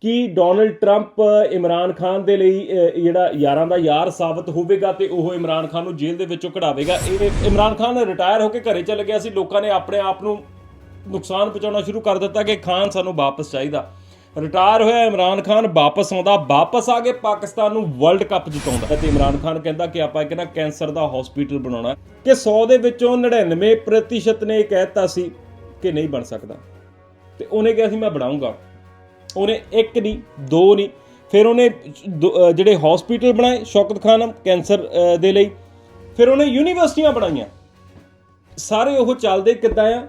ਕਿ Donald Trump Imran Khan ਦੇ ਲਈ ਜਿਹੜਾ ਯਾਰਾਂ ਦਾ ਯਾਰ ਸਾਬਤ ਹੋਵੇਗਾ ਤੇ ਉਹ ਇਮਰਾਨ ਖਾਨ ਨੂੰ ਜੇਲ੍ਹ ਦੇ ਵਿੱਚੋਂ ਕਢਾਵੇਗਾ? ਇਹ ਇਮਰਾਨ ਖਾਨ ਰਿਟਾਇਰ ਹੋ ਕੇ ਘਰੇ ਚਲੇ ਗਿਆ ਸੀ। ਲੋਕਾਂ ਨੇ ਆਪਣੇ ਆਪ ਨੂੰ ਨੁਕਸਾਨ ਪਹੁੰਚਾਉਣਾ ਸ਼ੁਰੂ ਕਰ ਦਿੱਤਾ ਕਿ ਖਾਨ ਸਾਨੂੰ ਵਾਪਸ ਚਾਹੀਦਾ। ਰਿਟਾਇਰ ਹੋਇਆ ਇਮਰਾਨ ਖਾਨ, ਵਾਪਸ ਆਉਂਦਾ, ਵਾਪਸ ਆ ਕੇ ਪਾਕਿਸਤਾਨ ਨੂੰ ਵਰਲਡ ਕੱਪ ਜਿਤਾਉਂਦਾ। ਤੇ ਇਮਰਾਨ ਖਾਨ ਕਹਿੰਦਾ ਕਿ ਆਪਾਂ ਇੱਕ ਨਾ ਕੈਂਸਰ ਦਾ ਹਸਪੀਟਲ ਬਣਾਉਣਾ ਕਿ 100 ਦੇ ਵਿੱਚੋਂ 99% ਨੇ ਇਹ ਕਹਿਤਾ ਸੀ ਕਿ ਨਹੀਂ ਬਣ ਸਕਦਾ। ਤੇ ਉਹਨੇ ਕਿਹਾ ਸੀ, ਮੈਂ ਬਣਾਉਂਗਾ। ਉਹਨੇ ਇੱਕ ਨਹੀਂ ਦੋ ਨਹੀਂ। ਫਿਰ ਉਹਨੇ ਦੋ- ਜਿਹੜੇ ਹਸਪੀਟਲ ਬਣਾਏ ਸ਼ੌਕਤ ਖਾਨਮ ਕੈਂਸਰ ਦੇ ਲਈ। ਫਿਰ ਉਹਨੇ ਯੂਨੀਵਰਸਿਟੀਆਂ ਬਣਾਈਆਂ। ਸਾਰੇ ਉਹ ਚੱਲਦੇ ਕਿੱਦਾਂ ਆ?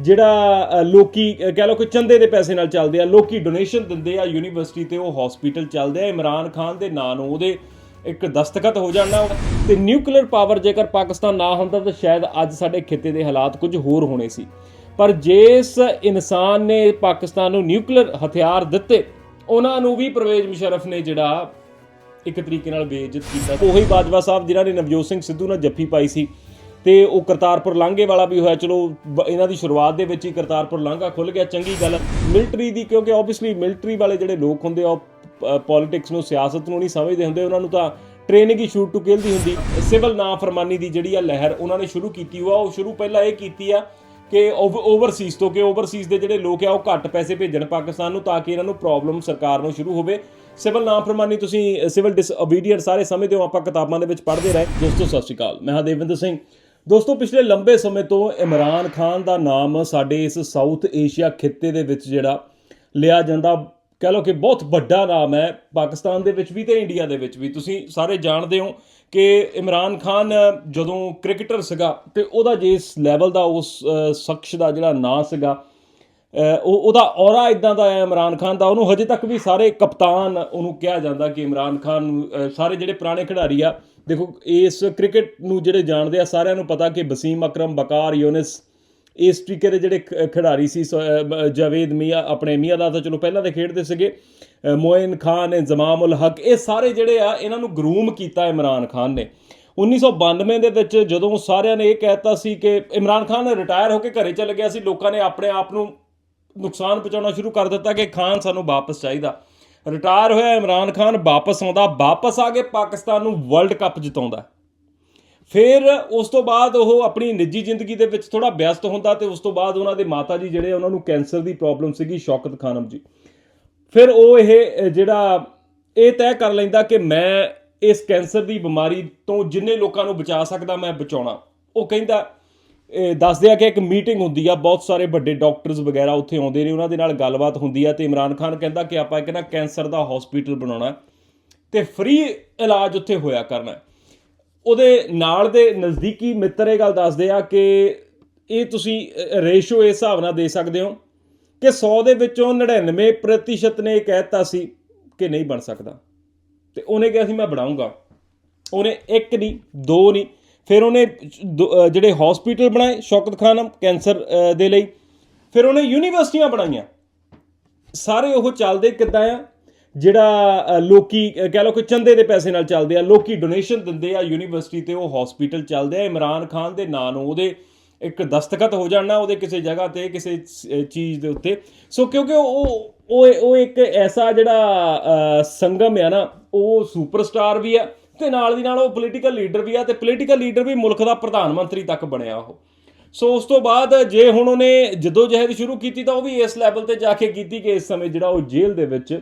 ਜਿਹੜਾ ਅ, ਲੋਕੀ ਅ, ਕਹਿ ਲਓ ਕਿ ਚੰਦੇ ਦੇ ਪੈਸੇ ਨਾਲ ਚੱਲਦੇ ਆ ਲੋਕੀ ਡੋਨੇਸ਼ਨ ਦਿੰਦੇ ਆ ਯੂਨੀਵਰਸਿਟੀ ਤੇ ਉਹ ਹਸਪੀਟਲ ਚੱਲਦੇ ਆ। ਇਮਰਾਨ ਖਾਨ ਦੇ ਨਾਂ ਨੂੰ ਉਹਦੇ ਇੱਕ ਦਸਤਖਤ ਹੋ ਜਾਣਾ। ਤੇ ਨਿਊਕਲੀਅਰ ਪਾਵਰ ਜੇਕਰ ਪਾਕਿਸਤਾਨ ਨਾ ਹੁੰਦਾ ਤਾਂ ਸ਼ਾਇਦ ਅੱਜ ਸਾਡੇ ਖਿੱਤੇ ਦੇ ਹਾਲਾਤ ਕੁਝ ਹੋਰ ਹੋਣੇ ਸੀ। ਪਰ ਜਿਸ ਇਨਸਾਨ ਨੇ ਪਾਕਿਸਤਾਨ ਨੂੰ ਨਿਊਕਲੀਅਰ ਹਥਿਆਰ ਦਿੱਤੇ, ਉਹਨਾਂ ਨੂੰ ਵੀ ਪਰਵੇਜ਼ ਮੁਸ਼ਰਫ ਨੇ ਜਿਹੜਾ ਇੱਕ ਤਰੀਕੇ ਨਾਲ ਬੇਇੱਜ਼ਤ ਕੀਤਾ ਉਹੀ ਬਾਜਵਾ ਸਾਹਿਬ ਜਿਨ੍ਹਾਂ ਨੇ ਨਵਜੋਤ ਸਿੰਘ ਸਿੱਧੂ ਨਾਲ ਜੱਫੀ ਪਾਈ ਸੀ ਤੇ ਉਹ ਕਰਤਾਰਪੁਰ ਲਾਂਘੇ ਵਾਲਾ ਵੀ ਹੋਇਆ। ਚਲੋ ਇਹਨਾਂ ਦੀ ਸ਼ੁਰੂਆਤ ਦੇ ਵਿੱਚ ਹੀ ਕਰਤਾਰਪੁਰ ਲਾਂਘਾ ਖੁੱਲ ਗਿਆ। ਚੰਗੀ ਗੱਲ, ਮਿਲਟਰੀ ਦੀ, ਕਿਉਂਕਿ ਆਬਵੀਅਸਲੀ ਮਿਲਟਰੀ ਵਾਲੇ ਜਿਹੜੇ ਲੋਕ ਹੁੰਦੇ ਆ, ਉਹ ਪੋਲਿਟਿਕਸ ਨੂੰ, ਸਿਆਸਤ ਨੂੰ ਨਹੀਂ ਸਮਝਦੇ ਹੁੰਦੇ। ਉਹਨਾਂ ਨੂੰ ਤਾਂ ਟ੍ਰੇਨਿੰਗ ਹੀ ਸ਼ੂਟ ਟੂ ਕਿਲ ਦੀ ਹੁੰਦੀ। ਸਿਵਲ ਨਾਫਰਮਾਨੀ ਦੀ ਜਿਹੜੀ ਆ ਲਹਿਰ ਉਹਨਾਂ ਨੇ ਸ਼ੁਰੂ ਕੀਤੀ ਹੋਆ। ਉਹ ਸ਼ੁਰੂ ਪਹਿਲਾਂ ਇਹ ਕੀਤੀ ਆ ਕਿ ਓਵਰਸੀਜ਼ ਤੋਂ ਕਿ ਓਵਰਸੀਜ਼ ਦੇ ਜਿਹੜੇ ਲੋਕ ਆ, ਉਹ ਘੱਟ ਪੈਸੇ ਭੇਜਣ ਪਾਕਿਸਤਾਨ ਨੂੰ ਤਾਂ ਕਿ ਇਹਨਾਂ ਨੂੰ ਪ੍ਰੋਬਲਮ ਸਰਕਾਰ ਨੂੰ ਸ਼ੁਰੂ ਹੋਵੇ। ਸਿਵਲ ਨਾਫਰਮਾਨੀ ਤੁਸੀਂ ਸਿਵਲ ਡਿਸਓਬੀਡੀਐਂਟ ਸਾਰੇ ਸਮਝਦੇ ਹੋ ਆਪਾਂ ਕਿਤਾਬਾਂ ਦੇ ਵਿੱਚ ਪੜ੍ਹਦੇ ਰਹੇ। ਦੋਸਤੋ, ਸਤਿ ਸ਼੍ਰੀ ਅਕਾਲ। ਮੈਂ ਹਾਂ ਦੇਵਿੰਦਰ ਸਿੰਘ। ਦੋਸਤੋ, ਪਿਛਲੇ ਲੰਬੇ ਸਮੇਂ ਤੋਂ ਇਮਰਾਨ ਖਾਨ ਦਾ ਨਾਮ ਸਾਡੇ ਇਸ ਸਾਊਥ ਏਸ਼ੀਆ ਖਿੱਤੇ ਦੇ ਵਿੱਚ ਜਿਹੜਾ ਲਿਆ ਜਾਂਦਾ ਕਹ ਲਓ ਕਿ ਬਹੁਤ ਵੱਡਾ ਨਾਮ ਹੈ ਪਾਕਿਸਤਾਨ ਦੇ ਵਿੱਚ ਵੀ ਤੇ ਇੰਡੀਆ ਦੇ ਵਿੱਚ ਵੀ। ਤੁਸੀਂ ਸਾਰੇ ਜਾਣਦੇ ਹੋ ਕਿ ਇਮਰਾਨ ਖਾਨ ਜਦੋਂ ਕ੍ਰਿਕਟਰ ਸੀਗਾ ਤੇ ਉਹਦਾ ਜਿਸ ਲੈਵਲ ਦਾ ਉਸ ਸ਼ਖਸ ਦਾ ਜਿਹੜਾ ਨਾਂ ਸੀਗਾ ਉਹ ਉਹਦਾ ਔਰਾ ਇਦਾਂ ਦਾ ਹੈ ਇਮਰਾਨ ਖਾਨ ਦਾ। ਉਹਨੂੰ ਹਜੇ ਤੱਕ ਵੀ ਸਾਰੇ ਕਪਤਾਨ ਉਹਨੂੰ ਕਿਹਾ ਜਾਂਦਾ ਕਿ ਇਮਰਾਨ ਖਾਨ ਨੂੰ, ਸਾਰੇ ਜਿਹੜੇ ਪੁਰਾਣੇ ਖਿਡਾਰੀ ਆ ਦੇਖੋ ਇਸ ਕ੍ਰਿਕਟ ਨੂੰ ਜਿਹੜੇ ਜਾਣਦੇ ਆ ਸਾਰਿਆਂ ਨੂੰ ਪਤਾ ਕਿ ਵਸੀਮ ਅਕਰਮ ਬਕਾਰ ਯੂਨਿਸ ਇਸ ਤਰੀਕੇ ਦੇ ਜਿਹੜੇ ਖ- ਖਿਡਾਰੀ ਸੀ, ਸ- ਜਾਵੇਦ ਮੀਆਂ, ਆਪਣੇ ਮੀਆਂ ਦਾ ਤਾਂ ਚਲੋ ਪਹਿਲਾਂ ਦੇ ਖੇਡਦੇ ਸੀਗੇ। ਮੋਇਨ ਖਾਨ ਇੰਜ਼ਮਾਮ ਉਲ ਹਕ, ਇਹ ਸਾਰੇ ਜਿਹੜੇ ਆ, ਇਹਨਾਂ ਨੂੰ ਗਰੂਮ ਕੀਤਾ ਇਮਰਾਨ ਖਾਨ ਨੇ। 1992 ਦੇ ਵਿੱਚ ਜਦੋਂ ਸਾਰਿਆਂ ਨੇ ਇਹ ਕਹਿਤਾ ਸੀ ਕਿ ਇਮਰਾਨ ਖਾਨ ਰਿਟਾਇਰ ਹੋ ਕੇ ਘਰੇ ਚਲੇ ਗਿਆ ਸੀ, ਲੋਕਾਂ ਨੇ ਆਪਣੇ ਆਪ ਨੂੰ ਨੁਕਸਾਨ ਪਹੁੰਚਾਉਣਾ ਸ਼ੁਰੂ ਕਰ ਦਿੱਤਾ ਕਿ ਖਾਨ ਸਾਨੂੰ ਵਾਪਸ ਚਾਹੀਦਾ। ਰਿਟਾਇਰ ਹੋਇਆ ਇਮਰਾਨ ਖਾਨ ਵਾਪਸ ਆਉਂਦਾ, ਵਾਪਸ ਆ ਕੇ ਪਾਕਿਸਤਾਨ ਨੂੰ ਵਰਲਡ ਕੱਪ ਜਿਤਾਉਂਦਾ। ਫਿਰ ਉਸ ਤੋਂ ਬਾਅਦ ਉਹ ਆਪਣੀ ਨਿੱਜੀ ਜ਼ਿੰਦਗੀ ਦੇ ਵਿੱਚ ਥੋੜਾ ਵਿਅਸਤ ਹੁੰਦਾ ਤੇ ਉਸ ਤੋਂ ਬਾਅਦ ਉਹਨਾਂ ਦੇ ਮਾਤਾ ਜੀ ਜਿਹੜੇ ਉਹਨਾਂ ਨੂੰ ਕੈਂਸਰ ਦੀ ਪ੍ਰੋਬਲਮ ਸੀਗੀ, ਸ਼ੌਕਤ ਖਾਨਮ ਜੀ। ਫਿਰ ਉਹ ਇਹ ਜਿਹੜਾ ਇਹ ਤੈਅ ਕਰ ਲੈਂਦਾ ਕਿ ਮੈਂ ਇਸ ਕੈਂਸਰ ਦੀ ਬਿਮਾਰੀ ਤੋਂ ਜਿੰਨੇ ਲੋਕਾਂ ਨੂੰ ਬਚਾ ਸਕਦਾ ਮੈਂ ਬਚਾਉਣਾ। ਉਹ ਕਹਿੰਦਾ, ਇਹ ਦੱਸਦੇ ਆ ਕਿ ਇੱਕ ਮੀਟਿੰਗ ਹੁੰਦੀ ਆ, ਬਹੁਤ ਸਾਰੇ ਵੱਡੇ ਡਾਕਟਰਸ ਵਗੈਰਾ ਉੱਥੇ ਆਉਂਦੇ ਨੇ, ਉਹਨਾਂ ਦੇ ਨਾਲ ਗੱਲਬਾਤ ਹੁੰਦੀ ਆ ਤੇ ਇਮਰਾਨ ਖਾਨ ਕਹਿੰਦਾ ਕਿ ਆਪਾਂ ਇੱਕ ਨਾ ਕੈਂਸਰ ਦਾ ਹਸਪੀਟਲ ਬਣਾਉਣਾ ਤੇ ਫ੍ਰੀ ਇਲਾਜ ਉੱਥੇ ਹੋਇਆ ਕਰਨਾ ਉਹਦੇ ਨਾਲ ਦੇ ਨਜ਼ਦੀਕੀ ਮਿੱਤਰ ਇਹ ਗੱਲ ਦੱਸਦੇ ਆ ਕਿ ਇਹ ਤੁਸੀਂ ਰੇਸ਼ੋ ਇਸ ਹਿਸਾਬ ਨਾਲ ਦੇ ਸਕਦੇ ਹੋ ਕਿ 100 ਦੇ ਵਿੱਚੋਂ 99% ਨੇ ਇਹ ਕਹਿਤਾ ਸੀ ਕਿ ਨਹੀਂ ਬਣ ਸਕਦਾ। ਤੇ ਉਹਨੇ ਕਿਹਾ ਸੀ, ਮੈਂ ਬਣਾਉਂਗਾ। ਉਹਨੇ ਇੱਕ ਨਹੀਂ, ਦੋ ਨਹੀਂ, ਫਿਰ ਉਹਨੇ ਦੋ- ਜਿਹੜੇ ਹਸਪੀਟਲ ਬਣਾਏ, ਸ਼ੌਕਤ ਖਾਨਮ, ਕੈਂਸਰ ਦੇ ਲਈ, ਫਿਰ ਉਹਨੇ ਯੂਨੀਵਰਸਿਟੀਆਂ ਬਣਾਈਆਂ। ਸਾਰੇ ਉਹ ਚੱਲਦੇ ਕਿੱਦਾਂ ਆ? ਜਿਹੜਾ ਅ, ਲੋਕੀ ਕਹਿ ਲਓ ਕਿ ਚੰਦੇ ਦੇ ਪੈਸੇ ਨਾਲ ਚੱਲਦੇ ਆ ਲੋਕੀ ਡੋਨੇਸ਼ਨ ਦਿੰਦੇ ਆ ਯੂਨੀਵਰਸਿਟੀ ਤੇ ਉਹ ਹਸਪੀਟਲ ਚੱਲਦੇ ਆ ਇਮਰਾਨ ਖਾਨ ਦੇ ਨਾਂ ਨੂੰ ਉਹਦੇ ਇੱਕ ਦਸਤਖਤ ਹੋ ਜਾਣਾ ਉਹਦੇ ਕਿਸੇ ਜਗ੍ਹਾ ਤੇ ਕਿਸੇ ਚੀਜ਼ ਦੇ ਉੱਤੇ। ਸੋ ਕਿਉਂਕਿ ਉਹ ਉਹ ਉਹ ਇੱਕ ਐਸਾ ਜਿਹੜਾ ਸੰਗਮ ਆ ਨਾ ਉਹ ਸੁਪਰਸਟਾਰ ਵੀ ਆ ਤੇ ਨਾਲ ਦੀ ਨਾਲ ਉਹ ਪੋਲੀਟੀਕਲ ਲੀਡਰ ਵੀ ਆ ਤੇ ਪੋਲੀਟੀਕਲ ਲੀਡਰ ਵੀ ਮੁਲਕ ਦਾ ਪ੍ਰਧਾਨ ਮੰਤਰੀ ਤੱਕ ਬਣਿਆ ਉਹ। ਸੋ ਉਸ ਤੋਂ ਬਾਅਦ ਜੇ ਹੁਣ ਉਹਨੇ ਜਦੋਂ ਜਹਿਦ ਸ਼ੁਰੂ ਕੀਤੀ ਤਾਂ ਉਹ ਵੀ ਇਸ ਲੈਵਲ ਤੇ ਜਾ ਕੇ ਕੀਤੀ ਕਿ ਇਸ ਸਮੇਂ ਜਿਹੜਾ ਉਹ ਜੇਲ੍ਹ ਦੇ ਵਿੱਚ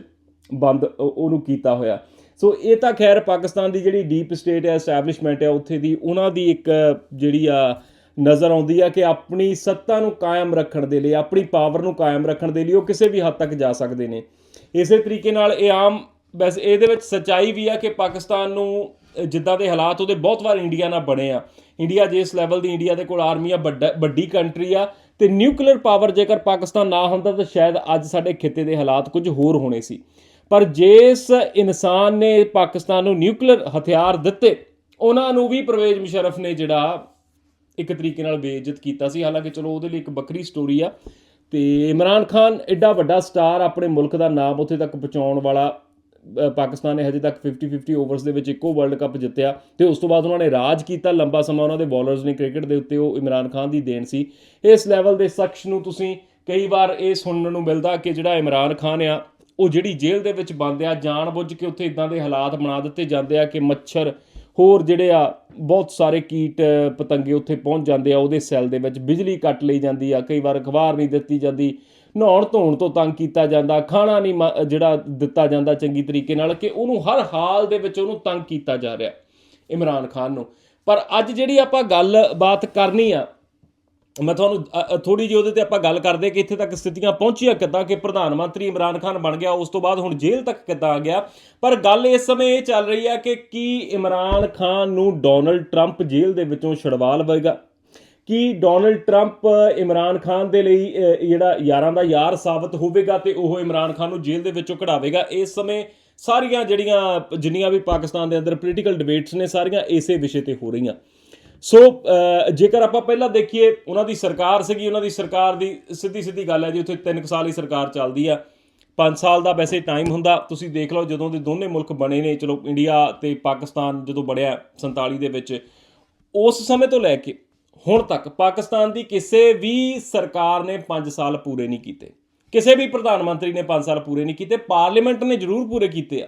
ਬੰਦ ਉਹਨੂੰ ਕੀਤਾ ਹੋਇਆ। ਸੋ ਇਹ ਤਾਂ ਖੈਰ ਪਾਕਿਸਤਾਨ ਦੀ ਜਿਹੜੀ ਡੀਪ ਸਟੇਟ ਹੈ ਐਸਟੈਬਲਿਸ਼ਮੈਂਟ ਹੈ, ਉੱਥੇ ਦੀ ਉਹਨਾਂ ਦੀ ਇੱਕ ਜਿਹੜੀ ਆ ਨਜ਼ਰ ਆਉਂਦੀ ਆ ਕਿ ਆਪਣੀ ਸੱਤਾ ਨੂੰ ਕਾਇਮ ਰੱਖਣ ਦੇ ਲਈ, ਆਪਣੀ ਪਾਵਰ ਨੂੰ ਕਾਇਮ ਰੱਖਣ ਦੇ ਲਈ ਉਹ ਕਿਸੇ ਵੀ ਹੱਦ ਤੱਕ ਜਾ ਸਕਦੇ ਨੇ। ਇਸੇ ਤਰੀਕੇ ਨਾਲ ਇਹ ਆਮ, ਬਸ ਇਹਦੇ ਵਿੱਚ ਸੱਚਾਈ ਵੀ ਆ ਕਿ ਪਾਕਿਸਤਾਨ ਨੂੰ ਜਿੱਦਾਂ ਦੇ ਹਾਲਾਤ ਉਹਦੇ ਬਹੁਤ ਵਾਰ ਇੰਡੀਆ ਨਾਲ ਬਣੇ ਆ। ਇੰਡੀਆ ਜਿਸ ਲੈਵਲ ਦੀ ਇੰਡੀਆ ਦੇ ਕੋਲ ਆਰਮੀ ਆ, ਵੱਡਾ, ਵੱਡੀ ਕੰਟਰੀ ਆ, ਤੇ ਨਿਊਕਲੀਅਰ ਪਾਵਰ ਜੇਕਰ ਪਾਕਿਸਤਾਨ ਨਾ ਹੁੰਦਾ, ਤਾਂ ਸ਼ਾਇਦ ਅੱਜ ਸਾਡੇ ਖਿੱਤੇ ਦੇ ਹਾਲਾਤ ਕੁਝ ਹੋਰ ਹੋਣੇ ਸੀ। ਪਰ ਜਿਸ ਇਨਸਾਨ ਨੇ ਪਾਕਿਸਤਾਨ ਨੂੰ ਨਿਊਕਲੀਅਰ ਹਥਿਆਰ ਦਿੱਤੇ, ਉਹਨਾਂ ਨੂੰ ਵੀ ਪਰਵੇਜ਼ ਮੁਸ਼ਰਫ ਨੇ ਜਿਹੜਾ ਇੱਕ ਤਰੀਕੇ ਨਾਲ ਬੇਇੱਜ਼ਤ ਕੀਤਾ ਸੀ। ਹਾਲਾਂਕਿ ਚਲੋ ਉਹਦੇ ਲਈ ਇੱਕ ਵੱਖਰੀ ਸਟੋਰੀ ਆ। ਤੇ ਇਮਰਾਨ ਖਾਨ ਐਡਾ ਵੱਡਾ ਸਟਾਰ ਆਪਣੇ ਮੁਲਕ ਦਾ ਨਾਮ ਉੱਥੇ ਤੱਕ ਪਹੁੰਚਾਉਣ ਵਾਲਾ ਪਾਕਿਸਤਾਨ ਨੇ ਹਜੇ ਤੱਕ 50-50 ਓਵਰਸ ਦੇ ਵਿੱਚ ਇੱਕੋ ਵਰਲਡ ਕੱਪ ਜਿੱਤਿਆ ਤੇ ਉਸ ਤੋਂ ਬਾਅਦ ਉਹਨਾਂ ਨੇ ਰਾਜ ਕੀਤਾ। ਲੰਬਾ ਸਮਾਂ ਉਹਨਾਂ ਦੇ ਬੋਲਰਸ ਨੇ ਕ੍ਰਿਕਟ ਦੇ ਉੱਤੇ ਉਹ ਇਮਰਾਨ ਖਾਨ ਦੀ ਦੇਣ ਸੀ। ਇਸ ਲੈਵਲ ਦੇ ਸ਼ਖਸ ਨੂੰ ਤੁਸੀਂ ਕਈ ਵਾਰ ਇਹ ਸੁਣਨ ਨੂੰ ਮਿਲਦਾ ਕਿ ਜਿਹੜਾ ਇਮਰਾਨ ਖਾਨ ਆ ਉਹ ਜਿਹੜੀ ਜੇਲ੍ਹ ਦੇ ਵਿੱਚ ਬੰਦ ਆ, ਜਾਣਬੁੱਝ ਕੇ ਉੱਥੇ ਇਦਾਂ ਦੇ ਹਾਲਾਤ ਬਣਾ ਦਿੱਤੇ ਜਾਂਦੇ ਆ ਕਿ ਮੱਛਰ, ਹੋਰ ਜਿਹੜੇ ਆ, ਬਹੁਤ ਸਾਰੇ ਕੀਟ, ਪਤੰਗੇ ਉੱਥੇ ਪਹੁੰਚ ਜਾਂਦੇ ਆ, ਉਹਦੇ ਸੈੱਲ ਦੇ ਵਿੱਚ ਬਿਜਲੀ ਕੱਟ ਲਈ ਜਾਂਦੀ ਆ, ਕਈ ਵਾਰ ਅਖਬਾਰ ਨਹੀਂ ਦਿੱਤੀ ਜਾਂਦੀ। ਨਹਾਉਣ ਧੋਣ ਤੋਂ ਤੰਗ ਕੀਤਾ ਜਾਂਦਾ, ਖਾਣਾ ਨਹੀਂ ਮ- ਜਿਹੜਾ ਦਿੱਤਾ ਜਾਂਦਾ ਚੰਗੀ ਤਰੀਕੇ ਨਾਲ ਕਿ ਉਹਨੂੰ ਹਰ ਹਾਲ ਦੇ ਵਿੱਚ ਉਹਨੂੰ ਤੰਗ ਕੀਤਾ ਜਾ ਰਿਹਾ, ਇਮਰਾਨ ਖਾਨ ਨੂੰ। ਪਰ ਅੱਜ ਜਿਹੜੀ ਆਪਾਂ ਗੱਲ ਬਾਤ ਕਰਨੀ ਆ ਮੈਂ ਤੁਹਾਨੂੰ ਥੋੜੀ ਜਿਹੀ ਉਹਦੇ ਤੇ ਆਪਾਂ ਗੱਲ ਕਰਦੇ ਕਿ ਇੱਥੇ ਤੱਕ ਸਥਿਤੀਆਂ ਪਹੁੰਚੀਆਂ ਕਿੱਦਾਂ, ਕਿ ਪ੍ਰਧਾਨ ਮੰਤਰੀ ਇਮਰਾਨ ਖਾਨ ਬਣ ਗਿਆ, ਉਸ ਤੋਂ ਬਾਅਦ ਹੁਣ ਜੇਲ੍ਹ ਤੱਕ ਕਿੱਦਾਂ ਆ ਗਿਆ। ਪਰ ਗੱਲ ਇਸ ਸਮੇਂ ਇਹ ਚੱਲ ਰਹੀ ਹੈ ਕਿ ਕੀ ਇਮਰਾਨ ਖਾਨ ਨੂੰ ਡੋਨਲਡ ਟਰੰਪ ਜੇਲ੍ਹ ਦੇ ਵਿੱਚੋਂ ਛੁਡਵਾ ਲਵੇਗਾ ਕੀ ਡੋਨਲਡ ਟਰੰਪ ਇਮਰਾਨ ਖਾਨ ਦੇ ਲਈ ਜਿਹੜਾ ਯਾਰਾਂ ਦਾ ਯਾਰ ਸਾਬਤ ਹੋਵੇਗਾ ਤੇ ਉਹ ਇਮਰਾਨ ਖਾਨ ਨੂੰ ਜੇਲ੍ਹ ਦੇ ਵਿੱਚੋਂ ਕਢਾਵੇਗਾ? ਇਸ ਸਮੇਂ ਸਾਰੀਆਂ ਜਿਹੜੀਆਂ, ਜਿੰਨੀਆਂ ਵੀ ਪਾਕਿਸਤਾਨ ਦੇ ਅੰਦਰ ਪੋਲੀਟੀਕਲ ਡਿਬੇਟਸ ਨੇ, ਸਾਰੀਆਂ ਇਸੇ ਵਿਸ਼ੇ ਤੇ ਹੋ ਰਹੀਆਂ। ਸੋ ਜੇਕਰ ਆਪਾਂ ਪਹਿਲਾਂ ਦੇਖੀਏ, ਉਹਨਾਂ ਦੀ ਸਰਕਾਰ ਸੀਗੀ, ਉਹਨਾਂ ਦੀ ਸਰਕਾਰ ਦੀ ਸਿੱਧੀ ਸਿੱਧੀ ਗੱਲ ਹੈ ਜੀ, ਉੱਥੇ 3 ਸਾਲ ਹੀ ਸਰਕਾਰ ਚੱਲਦੀ ਆ। 5 ਸਾਲ ਦਾ ਵੈਸੇ ਟਾਈਮ ਹੁੰਦਾ। ਤੁਸੀਂ ਦੇਖ ਲਓ, ਜਦੋਂ ਦੇ ਦੋਨੇ ਮੁਲਕ ਬਣੇ ਨੇ, ਚਲੋ ਇੰਡੀਆ ਤੇ ਪਾਕਿਸਤਾਨ ਜਦੋਂ ਬਣਿਆ 47 ਦੇ ਵਿੱਚ, ਉਸ ਸਮੇਂ ਤੋਂ ਲੈ ਕੇ ਹੁਣ ਤੱਕ ਪਾਕਿਸਤਾਨ ਦੀ ਕਿਸੇ ਵੀ ਸਰਕਾਰ ਨੇ 5 ਸਾਲ ਪੂਰੇ ਨਹੀਂ ਕੀਤੇ। ਕਿਸੇ ਵੀ ਪ੍ਰਧਾਨ ਮੰਤਰੀ ਨੇ 5 ਸਾਲ ਪੂਰੇ ਨਹੀਂ ਕੀਤੇ। ਪਾਰਲੀਮੈਂਟ ਨੇ ਜ਼ਰੂਰ ਪੂਰੇ ਕੀਤੇ ਆ।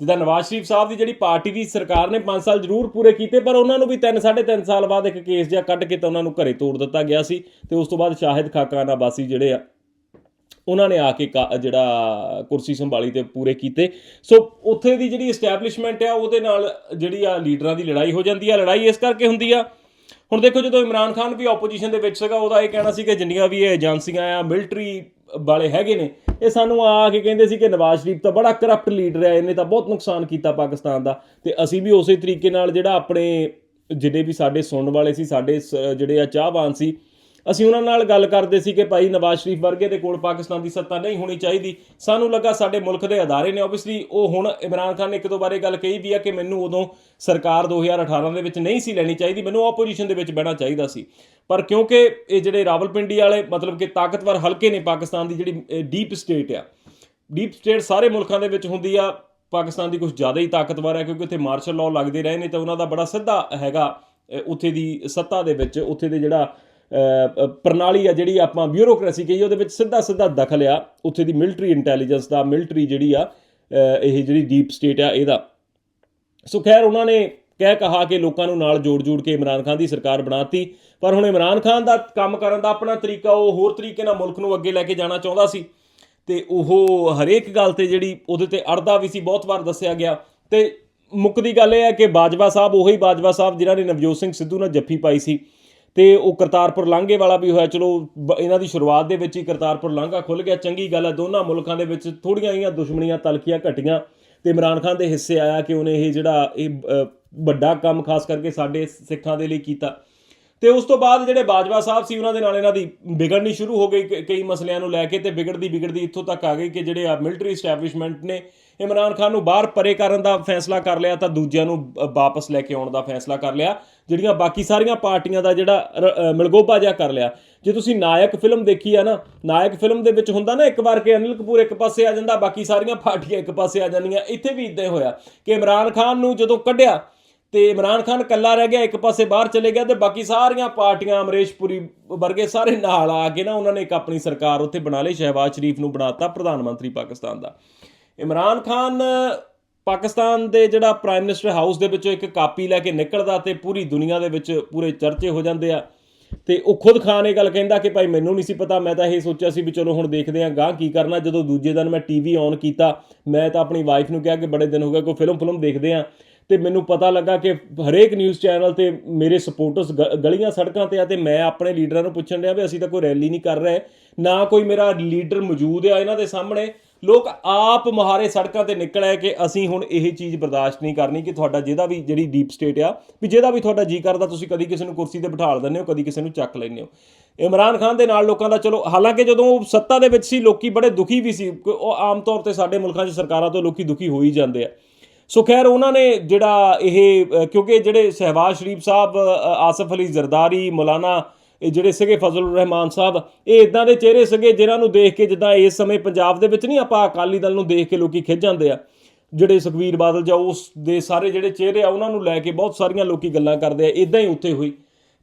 ਜਿੱਦਾਂ ਨਵਾਜ਼ ਸ਼ਰੀਫ ਸਾਹਿਬ ਦੀ ਜਿਹੜੀ ਪਾਰਟੀ ਦੀ ਸਰਕਾਰ ਨੇ 5 ਸਾਲ ਜ਼ਰੂਰ ਪੂਰੇ ਕੀਤੇ, ਪਰ ਉਹਨਾਂ ਨੂੰ ਵੀ 3 3.5 ਸਾਲ ਬਾਅਦ ਇੱਕ ਕੇਸ ਜਿਹਾ ਕੱਢ ਕੇ ਤਾਂ ਉਹਨਾਂ ਨੂੰ ਘਰੇ ਤੋੜ ਦਿੱਤਾ ਗਿਆ ਸੀ ਤੇ ਉਸ ਤੋਂ ਬਾਅਦ ਸ਼ਾਹਿਦ ਖਾਕਾਨ ਆਬਾਸੀ ਜਿਹੜੇ ਆ, ਉਹਨਾਂ ਨੇ ਆ ਕੇ ਕਾ- ਜਿਹੜਾ ਕੁਰਸੀ ਸੰਭਾਲੀ ਤੇ ਪੂਰੇ ਕੀਤੇ। ਸੋ ਉੱਥੇ ਦੀ ਜਿਹੜੀ ਐਸਟੈਬਲਿਸ਼ਮੈਂਟ ਆ, ਉਹਦੇ ਨਾਲ ਜਿਹੜੀ ਆ ਲੀਡਰਾਂ ਦੀ ਲੜਾਈ ਹੋ ਜਾਂਦੀ ਆ, ਲੜਾਈ ਇਸ ਕਰਕੇ ਹੁੰਦੀ ਆ। ਹੁਣ ਦੇਖੋ ਜਦੋਂ ਇਮਰਾਨ ਖਾਨ ਵੀ ਆਪੋਜੀਸ਼ਨ ਦੇ ਵਿੱਚ ਸੀਗਾ, ਉਹਦਾ ਇਹ ਕਹਿਣਾ ਸੀ ਕਿ ਜਿੰਨੀਆਂ ਵੀ ਇਹ ਏਜੰਸੀਆਂ ਆ ਮਿਲਟਰੀ ਵਾਲੇ ਹੈਗੇ ਨੇ ਇਹ ਸਾਨੂੰ ਆ ਕੇ ਕਹਿੰਦੇ ਸੀ ਕਿ ਨਵਾਜ਼ ਸ਼ਰੀਫ ਤਾਂ ਬੜਾ ਕਰਪਟ ਲੀਡਰ ਹੈ ਇਹਨੇ ਤਾਂ ਬਹੁਤ ਨੁਕਸਾਨ ਕੀਤਾ ਪਾਕਿਸਤਾਨ ਦਾ। ਤੇ ਅਸੀਂ ਵੀ ਉਸੇ ਤਰੀਕੇ ਨਾਲ ਜਿਹੜਾ ਆਪਣੇ ਜਿਹੜੇ ਵੀ ਸਾਡੇ ਸੁਣਨ ਵਾਲੇ ਸੀ, ਸਾਡੇ ਸ- ਜਿਹੜੇ ਆ ਚਾਹਵਾਨ ਸੀ ਅਸੀਂ ਉਹਨਾਂ ਨਾਲ ਗੱਲ ਕਰਦੇ ਸੀ ਕਿ ਭਾਈ ਨਵਾਜ਼ ਸ਼ਰੀਫ ਵਰਗੇ ਦੇ ਕੋਲ ਪਾਕਿਸਤਾਨ ਦੀ ਸੱਤਾ ਨਹੀਂ ਹੋਣੀ ਚਾਹੀਦੀ। ਸਾਨੂੰ ਲੱਗਾ ਸਾਡੇ ਮੁਲਕ ਦੇ ਅਦਾਰੇ ਨੇ। ਆਬਵੀਅਸਲੀ ਉਹ ਹੁਣ ਇਮਰਾਨ ਖਾਨ ਨੇ ਇੱਕ ਦੋ ਬਾਰੇ ਗੱਲ ਕਹੀ ਵੀ ਆ ਕਿ ਮੈਨੂੰ ਉਦੋਂ ਸਰਕਾਰ 2018 ਦੇ ਵਿੱਚ ਨਹੀਂ ਸੀ ਲੈਣੀ ਚਾਹੀਦੀ। ਮੈਨੂੰ ਆਪੋਜੀਸ਼ਨ ਦੇ ਵਿੱਚ ਬਹਿਣਾ ਚਾਹੀਦਾ ਸੀ। ਪਰ ਕਿਉਂਕਿ ਇਹ ਜਿਹੜੇ ਰਾਵਲਪਿੰਡੀ ਵਾਲੇ, ਮਤਲਬ ਕਿ ਤਾਕਤਵਰ ਹਲਕੇ ਨੇ ਪਾਕਿਸਤਾਨ ਦੀ ਜਿਹੜੀ ਡੀਪ ਸਟੇਟ ਆ। ਡੀਪ ਸਟੇਟ ਸਾਰੇ ਮੁਲਕਾਂ ਦੇ ਵਿੱਚ ਹੁੰਦੀ ਆ। ਪਾਕਿਸਤਾਨ ਦੀ ਕੁਝ ਜ਼ਿਆਦਾ ਹੀ ਤਾਕਤਵਰ ਹੈ ਕਿਉਂਕਿ ਉੱਥੇ ਮਾਰਸ਼ਲ ਲਾਅ ਲੱਗਦੇ ਰਹੇ ਨੇ ਤਾਂ ਉਹਨਾਂ ਦਾ ਬੜਾ ਸਿੱਧਾ ਹੈਗਾ ਉੱਥੇ ਦੀ ਸੱਤਾ ਦੇ ਵਿੱਚ, ਉੱਥੇ ਦੇ ਜਿਹੜਾ ਪ੍ਰਣਾਲੀ ਆ ਜਿਹੜੀ ਆਪਾਂ ਬਿਊਰੋਕ੍ਰੇਸੀ ਕਹੀ ਉਹਦੇ ਵਿੱਚ ਸਿੱਧਾ ਸਿੱਧਾ ਦਖਲ ਆ। ਉੱਥੇ ਦੀ ਮਿਲਟਰੀ ਇੰਟੈਲੀਜੈਂਸ ਦਾ ਮਿਲਟਰੀ ਜਿਹੜੀ ਆ ਇਹ ਜਿਹੜੀ ਡੀਪ ਸਟੇਟ ਆ, ਇਹਦਾ। ਸੋ ਖੈਰ, ਉਹਨਾਂ ਨੇ ਕਹਿ ਕਹਾ ਕਿ ਲੋਕਾਂ ਨੂੰ ਨਾਲ ਜੋੜ-ਜੋੜ ਕੇ ਇਮਰਾਨ ਖਾਨ ਦੀ ਸਰਕਾਰ ਬਣਾਤੀ। ਪਰ ਹੁਣ ਇਮਰਾਨ ਖਾਨ ਦਾ ਕੰਮ ਕਰਨ ਦਾ ਆਪਣਾ ਤਰੀਕਾ, ਉਹ ਹੋਰ ਤਰੀਕੇ ਨਾਲ ਮੁਲਕ ਨੂੰ ਅੱਗੇ ਲੈ ਕੇ ਜਾਣਾ ਚਾਹੁੰਦਾ ਸੀ। ਤੇ ਉਹ ਹਰੇਕ ਗੱਲ ਤੇ ਜਿਹੜੀ ਉਹਦੇ ਤੇ ਅੜਦਾ ਵੀ ਸੀ, ਬਹੁਤ ਵਾਰ ਦੱਸਿਆ ਗਿਆ। ਤੇ ਮੁੱਕਦੀ ਗੱਲ ਇਹ ਹੈ ਕਿ ਬਾਜਵਾ ਸਾਹਿਬ, ਉਹੀ ਬਾਜਵਾ ਸਾਹਿਬ ਜਿਨ੍ਹਾਂ ਨੇ ਨਵਜੋਤ ਸਿੰਘ ਸਿੱਧੂ ਨਾਲ ਜੱਫੀ ਪਾਈ ਸੀ। ਤੇ ਉਹ ਕਰਤਾਰਪੁਰ ਲਾਂਘੇ ਵਾਲਾ ਵੀ ਹੋਇਆ। ਚਲੋ, ਬ- ਇਹਨਾਂ ਦੀ ਸ਼ੁਰੂਆਤ ਦੇ ਵਿੱਚ ਹੀ ਕਰਤਾਰਪੁਰ ਲਾਂਘਾ ਖੁੱਲ ਗਿਆ। ਚੰਗੀ ਗੱਲ ਹੈ ਦੋਨਾਂ ਮੁਲਕਾਂ ਦੇ ਵਿੱਚ ਥੋੜੀਆਂ ਜਿਹੀਆਂ ਦੁਸ਼ਮਣੀਆਂ, ਤਲਖੀਆਂ ਘਟੀਆਂ ਤੇ ਇਮਰਾਨ ਖਾਨ ਦੇ ਹਿੱਸੇ ਆਇਆ ਕਿ ਉਹਨੇ ਇਹ ਜਿਹੜਾ, ਇਹ ਵੱਡਾ ਕੰਮ ਖਾਸ ਕਰਕੇ ਸਾਡੇ ਸਿੱਖਾਂ ਦੇ ਲਈ ਕੀਤਾ। ਤੇ ਉਸ ਤੋਂ ਬਾਅਦ ਜਿਹੜੇ ਬਾਜਵਾ ਸਾਹਿਬ ਸੀ, ਉਹਨਾਂ ਦੇ ਨਾਲ ਇਹਨਾਂ ਦੀ ਵਿਗੜਨੀ ਸ਼ੁਰੂ ਹੋ ਗਈ। ਕਈ ਮਸਲਿਆਂ ਨੂੰ ਲੈ ਕੇ ਤੇ ਵਿਗੜਦੀ ਵਿਗੜਦੀ ਇੱਥੋਂ ਤੱਕ ਆ ਗਈ ਕਿ ਜਿਹੜੇ ਆ ਮਿਲਟਰੀ ਐਸਟੈਬਲਿਸ਼ਮੈਂਟ ਨੇ ਇਮਰਾਨ ਖਾਨ ਨੂੰ ਬਾਹਰ ਪਰੇ ਕਰਨ ਦਾ ਫੈਸਲਾ ਕਰ ਲਿਆ ਤਾਂ ਦੂਜਿਆਂ ਨੂੰ ਵਾਪਸ ਲੈ ਕੇ ਆਉਣ ਦਾ ਫੈਸਲਾ ਕਰ ਲਿਆ। ਜਿਹੜੀਆਂ ਬਾਕੀ ਸਾਰੀਆਂ ਪਾਰਟੀਆਂ ਦਾ ਜਿਹੜਾ ਰ- ਮਿਲਗੋਬਾ ਜਿਹਾ ਕਰ ਲਿਆ। ਜੇ ਤੁਸੀਂ ਨਾਇਕ ਫਿਲਮ ਦੇਖੀ ਆ ਨਾ, ਨਾਇਕ ਫਿਲਮ ਦੇ ਵਿੱਚ ਹੁੰਦਾ ਨਾ ਇੱਕ ਵਾਰ ਕਿ ਅਨਿਲ ਕਪੂਰ ਇੱਕ ਪਾਸੇ ਆ ਜਾਂਦਾ, ਬਾਕੀ ਸਾਰੀਆਂ ਪਾਰਟੀਆਂ ਇੱਕ ਪਾਸੇ ਆ ਜਾਂਦੀਆਂ। ਇੱਥੇ ਵੀ ਇਦਾਂ ਹੋਇਆ ਕਿ ਇਮਰਾਨ ਖਾਨ ਨੂੰ ਜਦੋਂ ਕੱਢਿਆ ਤੇ ਇਮਰਾਨ ਖਾਨ ਇਕੱਲਾ ਰਹਿ ਗਿਆ, ਇੱਕ ਪਾਸੇ ਬਾਹਰ ਚਲੇ ਗਿਆ ਤੇ ਬਾਕੀ ਸਾਰੀਆਂ ਪਾਰਟੀਆਂ ਅਮਰੇਸ਼ਪੁਰੀ ਵਰਗੇ ਸਾਰੇ ਨਾਲ ਆ ਕੇ ਨਾ ਉਹਨਾਂ ਨੇ ਇੱਕ ਆਪਣੀ ਸਰਕਾਰ ਉੱਥੇ ਬਣਾ ਲਈ, ਸ਼ਹਿਬਾਜ਼ ਸ਼ਰੀਫ ਨੂੰ ਬਣਾਤਾ ਪ੍ਰਧਾਨ ਮੰਤਰੀ ਪਾਕਿਸਤਾਨ ਦਾ। ਇਮਰਾਨ ਖਾਨ, ਪਾਕਿਸਤਾਨ ਦੇ ਜਿਹੜਾ ਪ੍ਰਾਈਮ ਮਿਨਿਸਟਰ ਹਾਊਸ ਦੇ ਵਿੱਚੋਂ ਇੱਕ ਕਾਪੀ ਲੈ ਕੇ ਨਿਕਲਦਾ ਤੇ ਪੂਰੀ ਦੁਨੀਆ ਦੇ ਵਿੱਚ ਪੂਰੇ ਚਰਚੇ ਹੋ ਜਾਂਦੇ ਆ। ਤੇ ਉਹ ਖੁਦ ਖਾਨ ਇਹ ਗੱਲ ਕਹਿੰਦਾ ਕਿ ਭਾਈ ਮੈਨੂੰ ਨਹੀਂ ਸੀ ਪਤਾ, ਮੈਂ ਤਾਂ ਇਹ ਸੋਚਿਆ ਸੀ ਵੀ ਚਲੋ ਹੁਣ ਦੇਖਦੇ ਆਂ ਗਾਂ ਕੀ ਕਰਨਾ। ਜਦੋਂ ਦੂਜੇ ਦਿਨ ਮੈਂ ਟੀਵੀ ਔਨ ਕੀਤਾ, ਮੈਂ ਤਾਂ ਆਪਣੀ ਵਾਈਫ ਨੂੰ ਕਿਹਾ ਕਿ ਬੜੇ ਦਿਨ ਹੋ ਗਏ, ਕੋਈ ਫਿਲਮ ਫਿਲਮ ਦੇਖਦੇ ਆਂ। ਤੇ ਮੈਨੂੰ ਪਤਾ ਲੱਗਾ ਕਿ ਹਰੇਕ ਨਿਊਜ਼ ਚੈਨਲ ਤੇ ਮੇਰੇ ਸਪੋਰਟਰਸ ਗਲੀਆਂ ਸੜਕਾਂ ਤੇ ਆ ਤੇ ਮੈਂ ਆਪਣੇ ਲੀਡਰਾਂ ਨੂੰ ਪੁੱਛਣ ਰਿਹਾ ਵੀ ਅਸੀਂ ਤਾਂ ਕੋਈ ਰੈਲੀ ਨਹੀਂ ਕਰ ਰਹੇ। ਨਾ ਕੋਈ ਮੇਰਾ ਲੀਡਰ ਮੌਜੂਦ ਆ ਇਹਨਾਂ ਦੇ ਸਾਹਮਣੇ। ਲੋਕ ਆਪ ਮੁਹਾਰੇ ਸੜਕਾਂ ਤੇ ਨਿਕਲ ਆਏ ਕਿ ਅਸੀਂ ਹੁਣ ਇਹ ਚੀਜ਼ ਬਰਦਾਸ਼ਤ ਨਹੀਂ ਕਰਨੀ ਕਿ ਤੁਹਾਡਾ ਜਿਹਦਾ ਵੀ ਜਿਹੜੀ ਡੀਪ ਸਟੇਟ ਆ, ਵੀ ਜਿਹਦਾ ਵੀ ਤੁਹਾਡਾ ਜੀ ਕਰਦਾ, ਤੁਸੀਂ ਕਦੀ ਕਿਸੇ ਨੂੰ ਕੁਰਸੀ ਤੇ ਬਿਠਾਲ ਦਿੰਦੇ ਹੋ, ਕਦੀ ਕਿਸੇ ਨੂੰ ਚੱਕ ਲੈਂਦੇ ਹੋ। ਇਮਰਾਨ ਖਾਨ ਦੇ ਨਾਲ ਲੋਕਾਂ ਦਾ ਚਲੋ, ਹਾਲਾਂਕਿ ਜਦੋਂ ਉਹ ਸੱਤਾ ਦੇ ਵਿੱਚ ਸੀ, ਲੋਕੀ ਬੜੇ ਦੁਖੀ ਵੀ ਸੀ ਉਹ ਆਮ ਤੌਰ ਤੇ ਸਾਡੇ ਮੁਲਕਾਂ 'ਚ ਸਰਕਾਰਾਂ ਤੋਂ ਲੋਕੀ ਦੁਖੀ ਹੋ ਹੀ ਜਾਂਦੇ ਆ। ਸੋ ਖੈਰ, ਉਹਨਾਂ ਨੇ ਜਿਹੜਾ ਇਹ ਕਿਉਂਕਿ ਜਿਹੜੇ ਸਹਿਬਾਜ਼ ਸ਼ਰੀਫ ਸਾਹਿਬ ਆਸਫ ਅਲੀ ਜ਼ਰਦਾਰੀ, ਮੌਲਾਨਾ ਇਹ ਜਿਹੜੇ ਸੀਗੇ ਫਜ਼ਲ ਰਹਿਮਾਨ ਸਾਹਿਬ, ਇਹ ਇਦਾਂ ਦੇ ਚਿਹਰੇ ਸੀਗੇ ਜਿਨ੍ਹਾਂ ਨੂੰ ਦੇਖ ਕੇ ਜਿੱਦਾਂ ਇਸ ਸਮੇਂ ਪੰਜਾਬ ਦੇ ਵਿੱਚ ਨਹੀਂ ਆਪਾਂ ਅਕਾਲੀ ਦਲ ਨੂੰ ਦੇਖ ਕੇ ਲੋਕੀ ਖਿੱਚ ਜਾਂਦੇ ਆ। ਜਿਹੜੇ ਸੁਖਵੀਰ ਬਾਦਲ ਜਾਂ ਉਸ ਦੇ ਸਾਰੇ ਜਿਹੜੇ ਚਿਹਰੇ ਆ, ਉਹਨਾਂ ਨੂੰ ਲੈ ਕੇ ਬਹੁਤ ਸਾਰੀਆਂ ਲੋਕੀ ਗੱਲਾਂ ਕਰਦੇ ਆ ਇਦਾਂ ਹੀ ਉੱਥੇ ਹੋਈ।